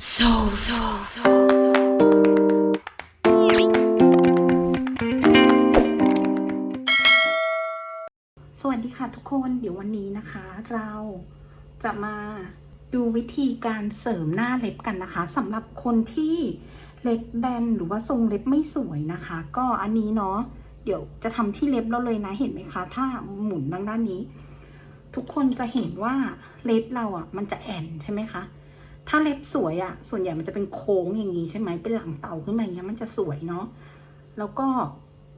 Soul. Soul. สวัสดีค่ะทุกคนเดี๋ยววันนี้นะคะ เราจะมาดูวิธีการเสริมหน้าเล็บกันนะคะสำหรับคนที่เล็บแบนหรือว่าทรงเล็บไม่สวยนะคะ ก็อันนี้เนาะเดี๋ยวจะทำที่เล็บเราเลยนะเห็นไหมคะ ถ้าหมุนดังด้านนี้ ทุกคนจะเห็นว่าเล็บเราอะมันจะแอนใช่ไหมคะ ถ้าเล็บสวยอะส่วนใหญ่มันจะเป็นโค้งอย่างนี้ใช่ไหมเป็นหลังเต่าขึ้นมาอย่างเงี้ยมันจะสวยเนาะแล้วก็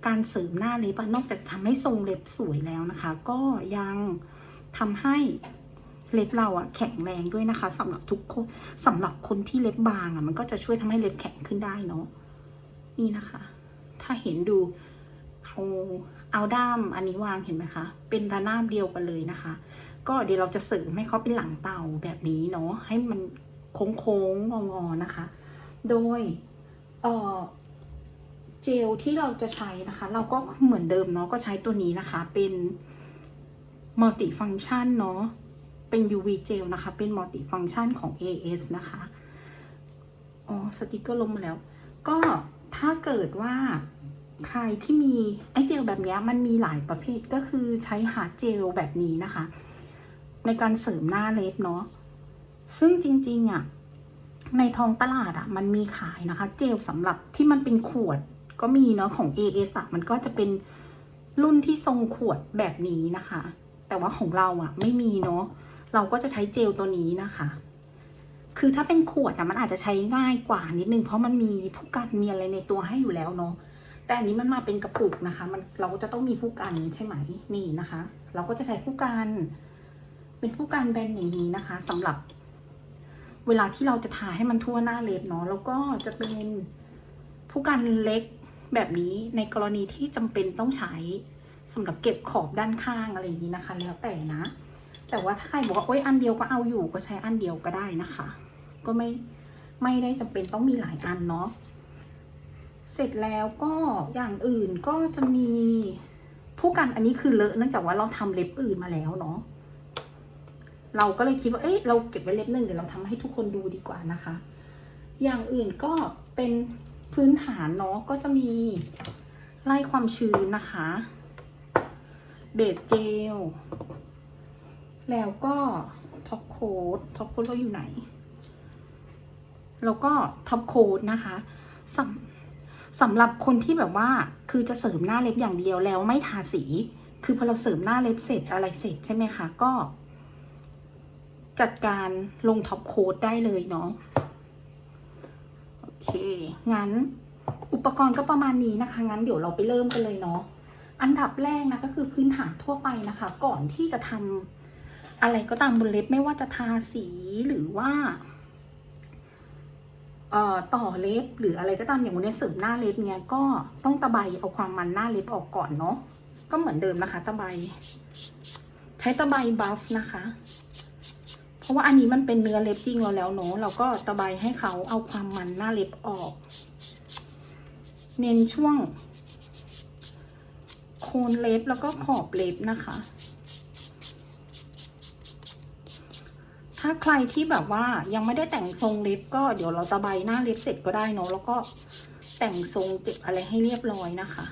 การเสริมหน้าเล็บนอกจากทำให้ทรงเล็บสวยแล้วนะคะ ก็ยังทำให้เล็บเราอะแข็งแรงด้วยนะคะสำหรับทุกคนสำหรับคนที่เล็บบางอะมันก็จะช่วยทำให้เล็บแข็งขึ้นได้เนาะนี่นะคะ ถ้าเห็นดูเอาเอาด้ามอันนี้วางเห็นไหมคะ เป็นระนาบเดียวกันเลยนะคะ ก็เดี๋ยวเราจะเสริมให้เขาเป็นหลังเต่าแบบนี้เนาะให้มัน โค้งๆงอๆนะคะ โดยเอ่อเจลที่เราจะใช้นะคะ เราก็เหมือนเดิมเนาะก็ใช้ตัวนี้นะคะ เป็นมัลติฟัง c t ชันเนาะเป็น UV เจลนะคะ เป็นมัลติฟัง c t ชันของ AS นะคะอ๋อสติกเกอร์ลงมาแล้ว ก็ถ้าเกิดว่าใครที่มีไอเจลแบบนี้มันมีหลายประเภทก็คือใช้หาเจลแบบนี้นะคะ ในการเสริมหน้าเล็บเนาะ ซึ่งจริงๆอะ่ะในท้องตลาดอะ่ะมันมีขายนะคะ เจลสำหรับที่มันเป็นขวดก็มีเนาะของ AS อะมันก็จะเป็นรุ่นที่ทรงขวดแบบนี้นะคะ แต่ว่าของเราอะไม่มีเนาะเราก็จะใช้เจลตัวนี้นะคะ คือถ้าเป็นขวดอะมันอาจจะใช้ง่ายกว่านิดนึงเพราะมันมีผู้กันมีอะไรในตัวให้อยู่แล้วเนาะแต่อันนี้มันมาเป็นกระปุกนะคะ มันเราก็จะต้องมีผู้กันใช่ไหมนี่นะคะ เราก็จะใช้ผู้กันเป็นผู้กันแบนอย่างนี้นะคะสำหรับ เวลาที่เราจะทาให้มันทั่วหน้าเล็บเนาะแล้วก็จะเป็นผู้กันเล็กแบบนี้ในกรณีที่จำเป็นต้องใช้สำหรับเก็บขอบด้านข้างอะไรอย่างนี้นะคะ แล้วแต่นะ แต่ว่าถ้าใครบอกว่าโอ๊ยอันเดียวก็เอาอยู่ก็ใช้อันเดียวก็ได้นะคะ ก็ไม่ไม่ได้จำเป็นต้องมีหลายอันเนาะเสร็จแล้วก็อย่างอื่นก็จะมีผู้กันอันนี้คือเลอะเนื่องจากว่าเราทำเล็บอื่นมาแล้วเนาะ เราก็เลยคิดว่า เอ๊ะเราเก็บไว้เล็บหนึ่งเดี๋ยวเราทำให้ทุกคนดูดีกว่านะคะ อย่างอื่นก็เป็นพื้นฐานเนาะก็จะมีไล่ความชื้นนะคะเบสเจลแล้วก็ท็อปโค้ดท็อปโค้ดเราอยู่ไหน แล้วก็ท็อปโค้ดนะคะสำสำหรับคนที่แบบว่าคือจะเสริมหน้าเล็บอย่างเดียวแล้วไม่ทาสี คือพอเราเสริมหน้าเล็บเสร็จอะไรเสร็จใช่ไหมคะ ก็ จัดการลงท็อปโค้ดได้เลยเนาะโอเค งั้นอุปกรณ์ก็ประมาณนี้นะคะ งั้นเดี๋ยวเราไปเริ่มกันเลยเนาะอันดับแรกนะก็คือพื้นฐานทั่วไปนะคะ ก่อนที่จะทำอะไรก็ตามบนเล็บไม่ว่าจะทาสีหรือว่าเอ่อต่อเล็บหรืออะไรก็ตามอย่างวันนี้เสริมหน้าเล็บเนี่ยก็ต้องตะไบเอาความมันหน้าเล็บออกก่อนเนาะก็เหมือนเดิมนะคะ ตะไบใช้ตะไบบัฟนะคะ เพราะว่าอันนี้มันเป็นเนื้อเล็บจริงเราแล้วเนาะเราก็ตะไบให้เขาเอาความมันหน้าเล็บออก เน้นช่วง โคนเล็บแล้วก็ขอบเล็บนะคะ ถ้าใครที่แบบว่ายังไม่ได้แต่งทรงเล็บก็เดี๋ยวเราตะไบหน้าเล็บเสร็จก็ได้เนาะแล้วก็แต่งทรงเก็บอะไรให้เรียบร้อยนะคะ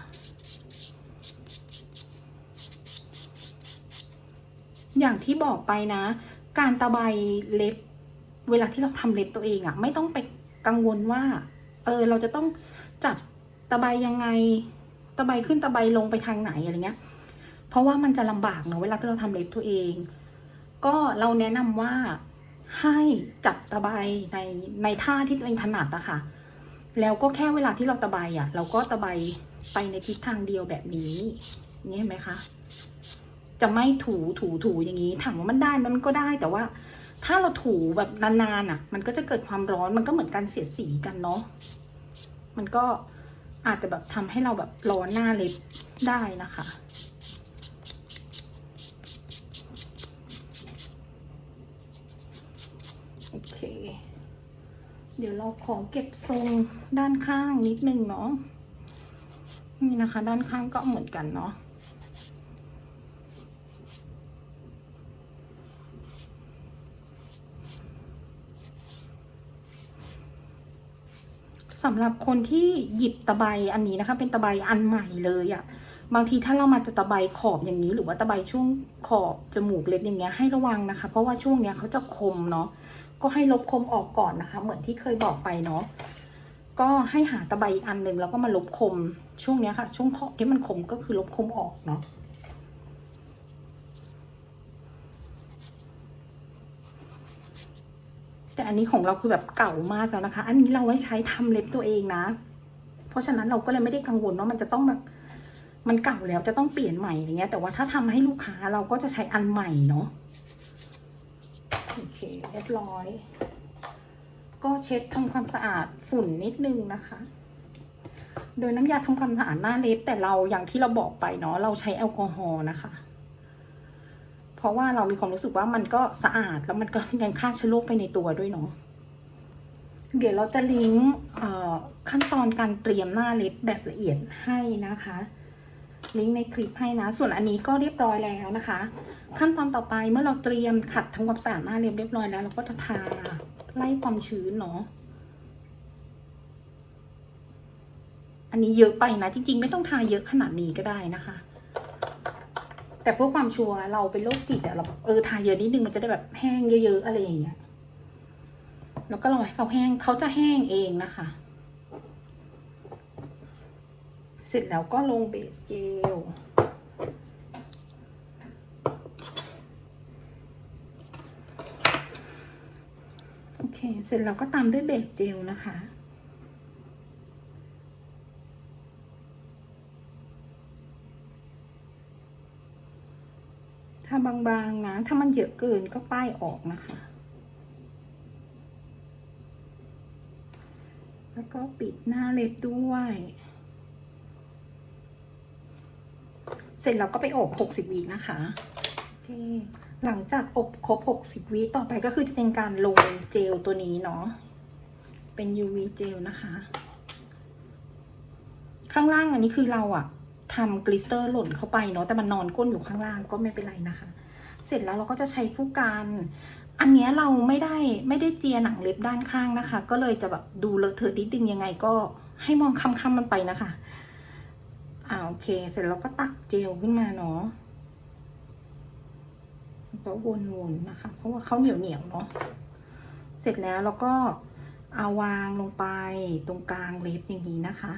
อย่างที่บอกไปนะ การตะไบเล็บ เวลาที่เราทำเล็บตัวเองอะไม่ต้องไปกังวลว่าเออเราจะต้องจับตะไบยังไง ตะไบขึ้นตะไบลงไปทางไหนอะไรเงี้ย เพราะว่ามันจะลำบากเนอะเวลาที่เราทำเล็บตัวเอง ก็เราแนะนำว่าให้จับตะไบในในท่าที่ตัวเองถนัดอะค่ะแล้วก็แค่เวลาที่เราตะไบอะเราก็ตะไบไปในทิศทางเดียวแบบนี้ นี่เห็นไหมคะ จะไม่ถูถูถูอย่างนี้ถามว่ามันได้มมันก็ได้แต่ว่า ถ้าเราถูแบบนานๆอะ มันก็จะเกิดความร้อนมันก็เหมือนการเสียดสีกันเนาะมันก็อาจจะแบบทำให้เราแบบร้อนหน้าเล็บได้นะคะ โอเค เดี๋ยวเราขอเก็บทรงด้านข้างนิดนึงเนาะนี่นะคะ ด้านข้างก็เหมือนกันเนาะ สำหรับคนที่หยิบตะไบอันนี้นะคะ เป็นตะไบอันใหม่เลยอะบางทีถ้าเรามาจะตะไบขอบอย่างนี้หรือว่าตะไบช่วงขอบจมูกเล็บอย่างเงี้ยให้ระวังนะคะ เพราะว่าช่วงเนี้ยเขาจะคมเนาะก็ให้ลบคมออกก่อนนะคะ เหมือนที่เคยบอกไปเนาะก็ให้หาตะไบอีกอันหนึ่งแล้วก็มาลบคมช่วงเนี้ยค่ะ ช่วงขอบที่มันคมก็คือลบคมออกเนาะ แต่อันนี้ของเราคือแบบเก่ามากแล้วนะคะ อันนี้เราไว้ใช้ทำเล็บตัวเองนะ เพราะฉะนั้นเราก็เลยไม่ได้กังวลว่ามันจะต้องแบบมันเก่าแล้วจะต้องเปลี่ยนใหม่อย่างเงี้ย แต่ว่าถ้าทำให้ลูกค้าเราก็จะใช้อันใหม่เนาะโอเคเรียบร้อย ก็เช็ดทำความสะอาดฝุ่นนิดนึงนะคะ โดยน้ำยาทำความสะอาดหน้าเล็บแต่เราอย่างที่เราบอกไปเนาะเราใช้แอลกอฮอล์นะคะ เพราะว่าเรามีความรู้สึกว่ามันก็สะอาดแล้วมันก็ยังฆ่าเชื้อโรคไปในตัวด้วยเนาะเดี๋ยวเราจะลิงก์ขั้นตอนการเตรียมหน้าเล็บแบบละเอียดให้นะคะ ลิงก์ในคลิปให้นะ ส่วนอันนี้ก็เรียบร้อยแล้วนะคะ ขั้นตอนต่อไปเมื่อเราเตรียมขัดทำความสะอาดหน้าเล็บเรียบร้อยแล้ว เราก็จะทาไล่ความชื้นเนาะอันนี้เยอะไปนะ จริง ๆ ไม่ต้องทาเยอะขนาดนี้ก็ได้นะคะ แต่เพื่อความชัวร์เราเป็นโรคจิตอะเราแบบเออทาเยอะนิดนึงมันจะได้แบบแห้งเยอะๆอะไรอย่างเงี้ย แล้วก็รอให้เขาแห้งเขาจะแห้งเองนะคะ เสร็จแล้วก็ลงเบสเจลโอเค เสร็จแล้วก็ตามด้วยเบสเจลนะคะ บางๆนะ ถ้ามันเยอะเกินก็ป้ายออกนะคะ แล้วก็ปิดหน้าเล็บด้วย เสร็จแล้วก็ไปอบ 60วินะคะโอเคหลังจากอบครบ 60วิต่อไปก็คือจะเป็นการลงเจลตัวนี้เนาะ เป็น UV เจลนะคะ ข้างล่างอันนี้คือเราอะ ทำกลิสเตอร์หล่นเข้าไปเนาะแต่มันนอนก้นอยู่ข้างล่างก็ไม่เป็นไรนะคะ เสร็จแล้วเราก็จะใช้ผู้การอันนี้เราไม่ได้ไม่ได้เจียหนังเล็บด้านข้างนะคะ ก็เลยจะแบบดูเลอะเทอะนิดนึงยังไงก็ให้มองค้ำๆมันไปนะคะอ่าโอเค เสร็จแล้วก็ตักเจลขึ้นมาเนาะแล้วก็วนๆนะคะ เพราะว่าเขาเหนียวเหนียวเนาะเสร็จแล้วเราก็เอาวางลงไปตรงกลางเล็บอย่างนี้นะคะ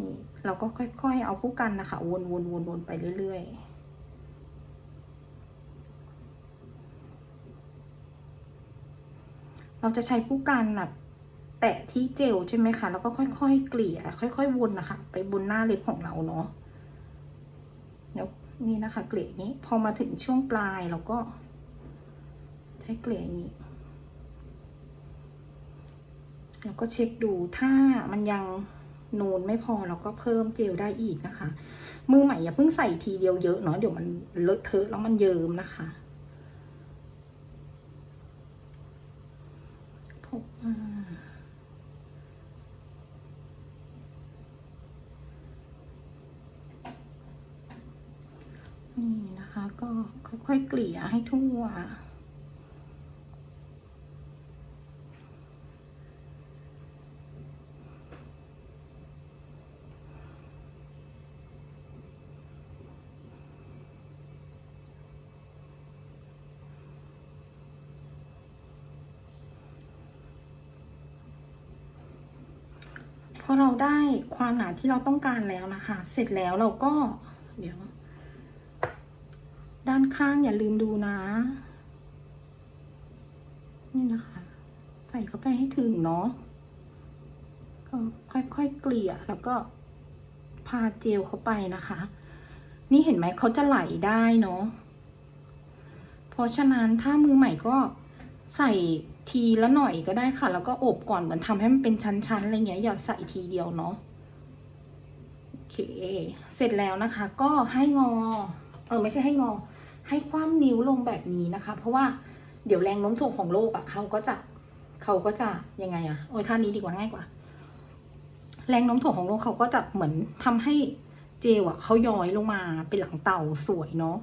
นี่ เราก็ค่อยๆเอาผู้กันนะคะ วนๆๆๆไปเรื่อยๆเราจะใช้ผู้กันแบบแปะที่เจลใช่ไหมคะ แล้วก็ค่อยๆ เกลี่ย ค่อยๆวนนะคะ ไปบนหน้าเล็บของเราเนาะเดี๋ยวนี่นะคะ เกลี่ยนี้ พอมาถึงช่วงปลายเราก็ ใช้เกลี่ยนี้ แล้วก็เช็คดูถ้ามันยัง นูนไม่พอเราก็เพิ่มเจลได้อีกนะคะ มือใหม่อย่าเพิ่งใส่ทีเดียวเยอะเนาะเดี๋ยวมันเลอะเทอะแล้วมันเยิ้มนะคะพกมานี่นะคะก็ค่อยๆเกลี่ยให้ทั่ว พอเราได้ ความหนาที่เราต้องการแล้วนะคะ เสร็จแล้วเราก็ เดี๋ยว ด้านข้างอย่าลืมดูนะ นี่นะคะ ใส่เข้าไปให้ถึงเนาะก็ค่อยๆเกลี่ยแล้วก็พาเจลเข้าไปนะคะ นี่เห็นไหมเขาจะไหลได้เนาะเพราะฉะนั้นถ้ามือใหม่ก็ใส่ทีละหน่อยก็ได้ค่ะ แล้วก็อบก่อนเหมือนทำให้มันเป็นชั้นๆอะไรเงี้ยอย่าใส่ทีเดียวเนาะ เค เสร็จแล้วนะคะก็ให้งอ เออไม่ใช่ให้งอ ให้คว่ำนิ้วลงแบบนี้นะคะ เพราะว่าเดี๋ยวแรงโน้มถ่วงของโลกอะ่ะเขาก็จะเขาก็จะยังไงอะ่ะ โอ้ยท่านี้ดีกว่าง่ายกว่า แรงโน้มถ่วงของโลกเขาก็จะเหมือนทำให้เจลอะเขาย้อยลงมาเป็นหลังเต่าสวยเนาะ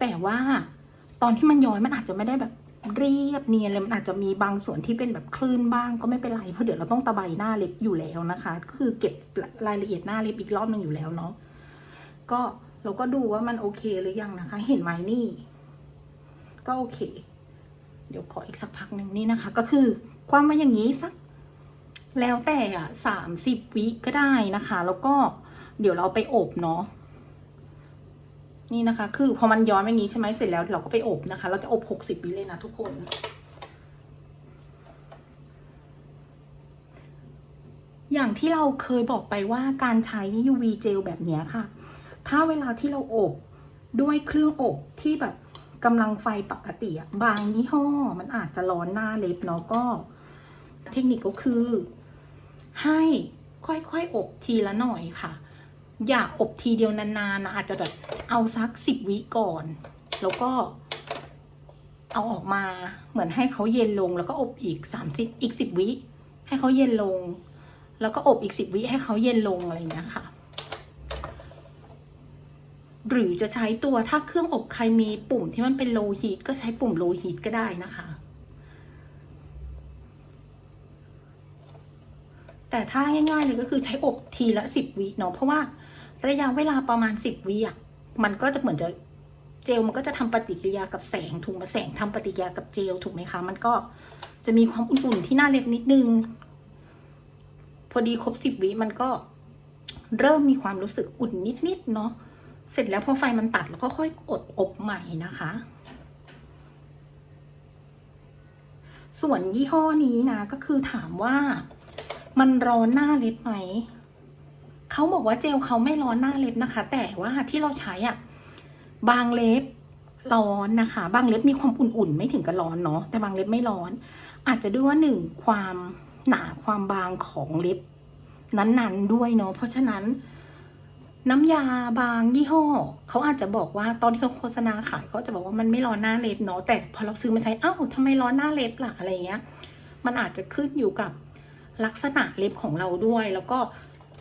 แต่ว่าตอนที่มันย้อยมันอาจจะไม่ได้แบบ เรียบเนียนเลยมันอาจจะมีบางส่วนที่เป็นแบบคลื่นบ้างก็ไม่เป็นไรเพราะเดี๋ยวเราต้องตะไบหน้าเล็บอยู่แล้วนะคะก็คือเก็บรายละเอียดหน้าเล็บอีกรอบหนึ่งอยู่แล้วเนาะก็เราก็ดูว่ามันโอเคหรือยังนะคะ เห็นไหมนี่ ก็โอเค เดี๋ยวขออีกสักพักหนึ่งนี่นะคะ ก็คือความมาอย่างนี้สักแล้วแต่อะสามสิบวิก็ได้นะคะ แล้วก็เดี๋ยวเราไปอบเนาะ นี่นะคะ คือพอมันย้อนอย่างนี้ใช่ไหมเสร็จแล้วเราก็ไปอบนะคะ เราจะอบหกสิบวิเลยนะทุกคนอย่างที่เราเคยบอกไปว่าการใช้ UV เจลแบบนี้ค่ะ ถ้าเวลาที่เราอบด้วยเครื่องอบที่แบบกำลังไฟปกติบางยี่ห้อ มันอาจจะร้อนหน้าเล็บเนาะก็ เทคนิคก็คือ ให้ค่อยๆอบทีละหน่อยค่ะ อย่าอบทีเดียวนานๆนะอาจจะแบบเอาสักสิบวิก่อน แล้วก็เอาออกมาเหมือนให้เขาเย็นลงแล้วก็อบอีกสามสิบอีกสิบวิให้เขาเย็นลง แล้วก็อบอีกสิบวิให้เขาเย็นลงอะไรอย่างเงี้ยค่ะ หรือจะใช้ตัวถ้าเครื่องอบใครมีปุ่มที่มันเป็น low heat ก็ใช้ปุ่ม low heat ก็ได้นะคะ แต่ถ้าง่ายๆเลยก็คือใช้อบทีละสิบวิเนาะเพราะว่าระยะเวลาประมาณสิบวิอะมันก็จะเหมือนจะเจลมันก็จะทำปฏิกิริยากับแสงถูกไหมแสงทำปฏิกิริยากับเจลถูกไหมคะ มันก็จะมีความอุ่นๆที่หน้าเล็บนิดนึง พอดีครบสิบวิมันก็เริ่มมีความรู้สึกอุ่นนิดๆเนาะเสร็จแล้วพอไฟมันตัดแล้วก็ค่อยกดอบใหม่นะคะ ส่วนยี่ห้อนี้นะก็คือถามว่า มันร้อนหน้าเล็บไหม เขาบอกว่าเจลเขาไม่ร้อนหน้าเล็บนะคะ แต่ว่าที่เราใช้อะ บางเล็บร้อนนะคะ บางเล็บมีความอุ่นๆ ไม่ถึงกับร้อนเนาะ แต่บางเล็บไม่ร้อน อาจจะด้วยว่าหนึ่งความหนาความบางของเล็บ นั้นๆด้วยเนาะ เพราะฉะนั้นน้ำยาบางยี่ห้อ เขาอาจจะบอกว่าตอนที่เขาโฆษณาขายเขาจะบอกว่ามันไม่ร้อนหน้าเล็บเนาะแต่พอเราซื้อมาใช้อ้าวทำไมร้อนหน้าเล็บล่ะอะไรเงี้ย มันอาจจะขึ้นอยู่กับ ลักษณะเล็บของเราด้วย แล้วก็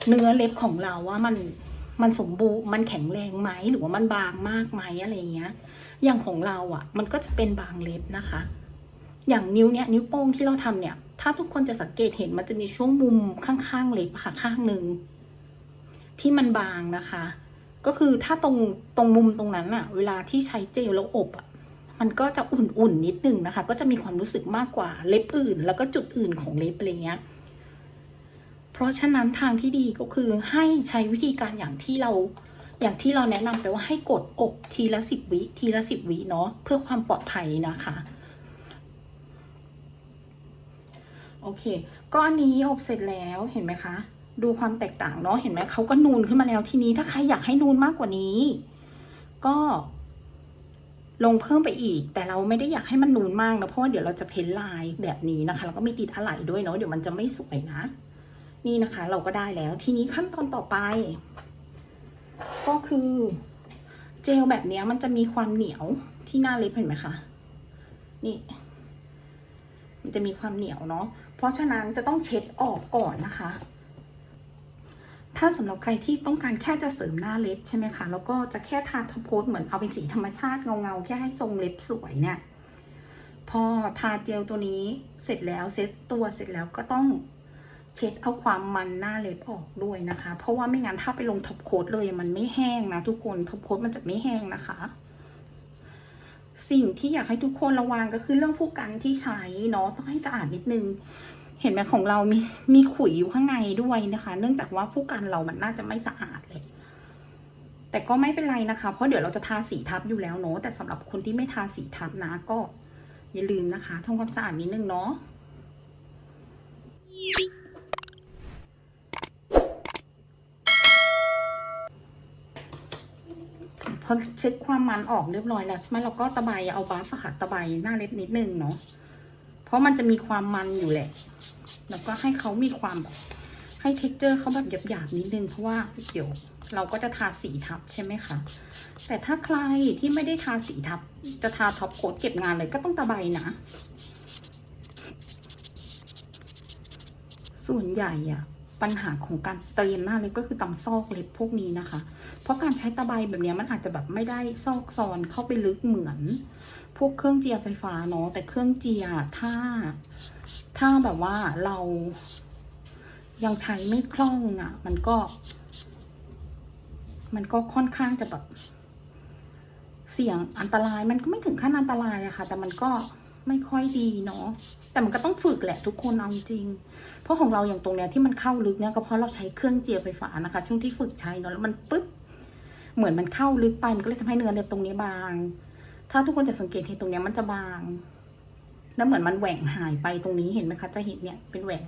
เนื้อเล็บของเราว่ามันมันสมบูรณ์มันแข็งแรงไหมหรือว่ามันบางมากไหมอะไรเงี้ย อย่างของเราอะ่ะ มันก็จะเป็นบางเล็บนะคะ อย่างนิ้วเนี้ยนิ้วโป้งที่เราทำเนี่ย ถ้าทุกคนจะสังเกตเห็นมันจะมีช่วงมุมข้างๆเล็บค่ะข้างหนึ่งที่มันบางนะคะ ก็คือถ้าตรงตรงมุมตรงนั้นอะเวลาที่ใช้เจลแล้วอบอะมันก็จะอุ่นๆนิดนึงนะคะ ก็จะมีความรู้สึกมากกว่าเล็บอื่น แล้วก็จุดอื่นของเล็บอะไรเงี้ย เพราะฉะนั้นทางที่ดีก็คือให้ใช้วิธีการอย่างที่เราอย่างที่เราแนะนำไปว่าให้กดอกทีละสิบวิทีละสิบวิเนาะเพื่อความปลอดภัยนะคะโอเค ก็อันนี้อบเสร็จแล้วเห็นไหมคะ ดูความแตกต่างเนาะเห็นไหมเขาก็นูนขึ้นมาแล้วทีนี้ถ้าใครอยากให้นูนมากกว่านี้ ก็ลงเพิ่มไปอีก แต่เราไม่ได้อยากให้มันนูนมากนะเพราะว่าเดี๋ยวเราจะเพ้นลายแบบนี้นะคะแล้วก็มีติดอะไหล่ด้วยเนาะเดี๋ยวมันจะไม่สวยนะ นี่นะคะ เราก็ได้แล้ว ทีนี้ขั้นตอนต่อไป ก็คือ เจลแบบนี้มันจะมีความเหนียวที่หน้าเล็บเห็นไหมคะ นี่ มันจะมีความเหนียวเนาะ เพราะฉะนั้นจะต้องเช็ดออกก่อนนะคะ ถ้าสำหรับใครที่ต้องการแค่จะเสริมหน้าเล็บใช่ไหมคะ แล้วก็จะแค่ทาท็อปโค้ดเหมือนเอาเป็นสีธรรมชาติเงาๆ แค่ให้ทรงเล็บสวยเนี่ย พอทาเจลตัวนี้เสร็จแล้วเซ็ตตัวเสร็จแล้วก็ต้อง เช็ดเอาความมันหน้าเล็บออกด้วยนะคะ เพราะว่าไม่งั้นถ้าไปลงท็อปโค้ดเลยมันไม่แห้งนะทุกคนท็อปโค้ดมันจะไม่แห้งนะคะ สิ่งที่อยากให้ทุกคนระวังก็คือเรื่องผู้กันที่ใช้เนาะต้องให้สะอาดนิดนึง เห็นไหมของเรามีมีขุยอยู่ข้างในด้วยนะคะ เนื่องจากว่าผู้กันเรามันน่าจะไม่สะอาดเลย แต่ก็ไม่เป็นไรนะคะ เพราะเดี๋ยวเราจะทาสีทับอยู่แล้วเนาะแต่สำหรับคนที่ไม่ทาสีทับนะก็อย่าลืมนะคะทำความสะอาดนิดนึงเนาะ พอเช็ดความมันออกเรียบร้อยแล้วใช่ไหมเราก็ตะไบเอาบาสค่ะตะไบหน้าเล็บนิดนึงเนาะเพราะมันจะมีความมันอยู่แหละ แล้วก็ให้เขามีความแบบให้เท็กเจอร์เขาแบบหยาบๆนิดนึงเพราะว่าเดี๋ยวเราก็จะทาสีทับใช่ไหมคะ แต่ถ้าใครที่ไม่ได้ทาสีทับ จะทาท็อปโค้ดเก็บงานเลยก็ต้องตะไบนะ ส่วนใหญ่อะปัญหาของการเตรียมหน้าเล็บก็คือตำซอกเล็บพวกนี้นะคะ เพราะการใช้ตะไบแบบนี้มันอาจจะแบบไม่ได้ซอกซอนเข้าไปลึกเหมือน พวกเครื่องเจียไฟฟ้าเนาะแต่เครื่องเจียถ้า ถ้าแบบว่าเรายังใช้ไม่คล่องอะ่ะ มันก็ มันก็ค่อนข้างจะแบบเสี่ยงอันตรายมันก็ไม่ถึงขั้นอันตรายอะค่ะ แต่มันก็ไม่ค่อยดีเนาะแต่มันก็ต้องฝึกแหละทุกคนเอาจริง เพราะของเราอย่างตรงเนี้ยที่มันเข้าลึกเนี่ยก็เพราะเราใช้เครื่องเจียไฟฟ้านะคะ ช่วงที่ฝึกใช้เนาะแล้วมันปึ๊บ เหมือนมันเข้าลึกไปมันก็เลยทำให้เนื้อเนี่ยตรงนี้บาง ถ้าทุกคนจะสังเกตเห็นตรงนี้มันจะบาง แล้วเหมือนมันแหว่งหายไปตรงนี้เห็นไหมคะ จะเห็นเนี่ยเป็นแหว่ง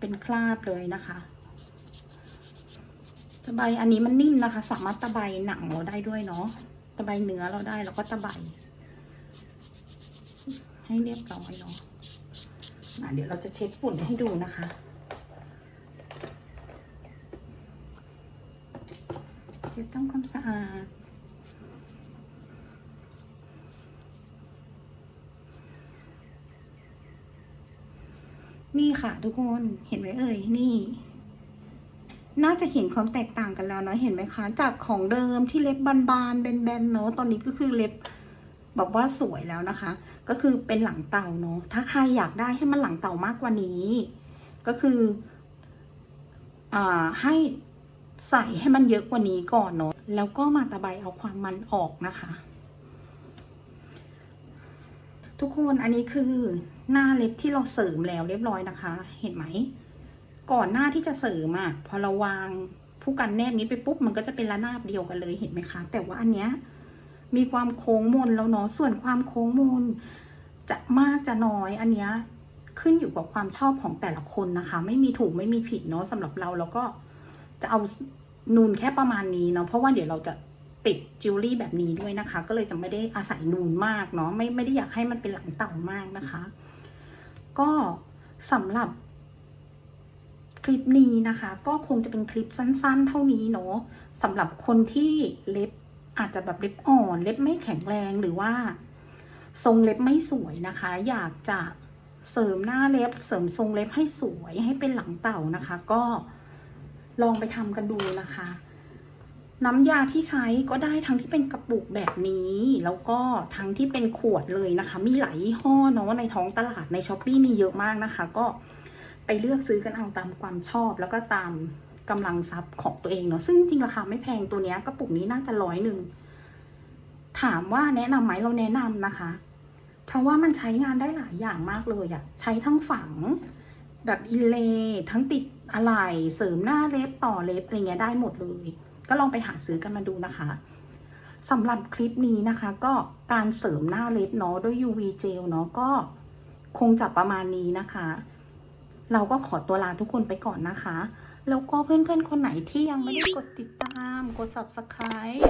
เป็นคราบเลยนะคะตะไบอันนี้มันนิ่มนะคะ สามารถตะไบหนังเราได้ด้วยเนาะตะไบเนื้อเราได้แล้วก็ตะไบให้เรียบร้อยเนาะะเดี๋ยวเราจะเช็ดฝุ่นให้ดูนะคะ เช็ดทำความสะอาด นี่ค่ะทุกคนเห็นไหมเอ่ยนี่น่าจะเห็นความแตกต่างกันแล้วเนาะเห็นไหมคะ จากของเดิมที่เล็บบานๆแบนๆเนาะตอนนี้ก็คือเล็บแบบว่าสวยแล้วนะคะ ก็คือเป็นหลังเต่าเนาะถ้าใครอยากได้ให้มันหลังเต่ามากกว่านี้ ก็คืออ่าให้ ใส่ให้มันเยอะกว่านี้ก่อนเนาะแล้วก็มาตะไบเอาความมันออกนะคะ ทุกคนอันนี้คือหน้าเล็บที่เราเสริมแล้วเรียบร้อยนะคะ เห็นไหม ก่อนหน้าที่จะเสริมอะพอเราวางผู้กันแนบนี้ไปปุ๊บมันก็จะเป็นระนาบเดียวกันเลยเห็นไหมคะ แต่ว่าอันเนี้ยมีความโค้งมนแล้วเนาะส่วนความโค้งมนจะมากจะน้อยอันเนี้ยขึ้นอยู่กับความชอบของแต่ละคนนะคะ ไม่มีถูกไม่มีผิดเนาะสำหรับเราแล้วก็ จะเอานูนแค่ประมาณนี้เนาะเพราะว่าเดี๋ยวเราจะติดจิวเวลรี่แบบนี้ด้วยนะคะ ก็เลยจะไม่ได้อาศัยนูนมากเนาะไม่ไม่ได้อยากให้มันเป็นหลังเต่ามากนะคะ ก็สำหรับคลิปนี้นะคะ ก็คงจะเป็นคลิปสั้น ๆ เท่านี้เนาะสำหรับคนที่เล็บอาจจะแบบเล็บอ่อน เล็บไม่แข็งแรงหรือว่า ทรงเล็บไม่สวยนะคะ อยากจะเสริมหน้าเล็บ เสริมทรงเล็บให้สวยให้เป็นหลังเต่านะคะ ก็ ลองไปทำกันดูนะคะ น้ำยาที่ใช้ก็ได้ทั้งที่เป็นกระปุกแบบนี้ แล้วก็ทั้งที่เป็นขวดเลยนะคะ มีหลายยี่ห้อเนาะในท้องตลาดในช้อปปี้มีเยอะมากนะคะ ก็ไปเลือกซื้อกันเอาตามความชอบแล้วก็ตามกำลังทรัพย์ของตัวเองเนาะซึ่งจริงราคาไม่แพงตัวนี้กระปุกนี้น่าจะร้อยหนึ่งถามว่าแนะนำไหมเราแนะนำนะคะ เพราะว่ามันใช้งานได้หลายอย่างมากเลยอะใช้ทั้งฝังแบบอินเลทั้งติด อะไรเสริมหน้าเล็บต่อเล็บอะไรเงี้ยได้หมดเลย ก็ลองไปหาซื้อกันมาดูนะคะสำหรับคลิปนี้นะคะ ก็การเสริมหน้าเล็บเนาะด้วย UV เจลเนาะก็คงจะประมาณนี้นะคะ เราก็ขอตัวลาทุกคนไปก่อนนะคะ แล้วก็เพื่อนๆคนไหนที่ยังไม่ได้กดติดตาม กด subscribe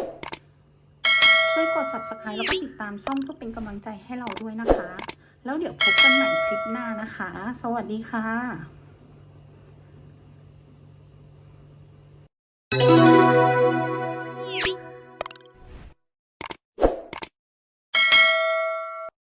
ช่วยกด subscribe แล้วก็ติดตามช่องเพื่อเป็นกำลังใจให้เราด้วยนะคะ แล้วเดี๋ยวพบกันใหม่คลิปหน้านะคะ สวัสดีค่ะ Música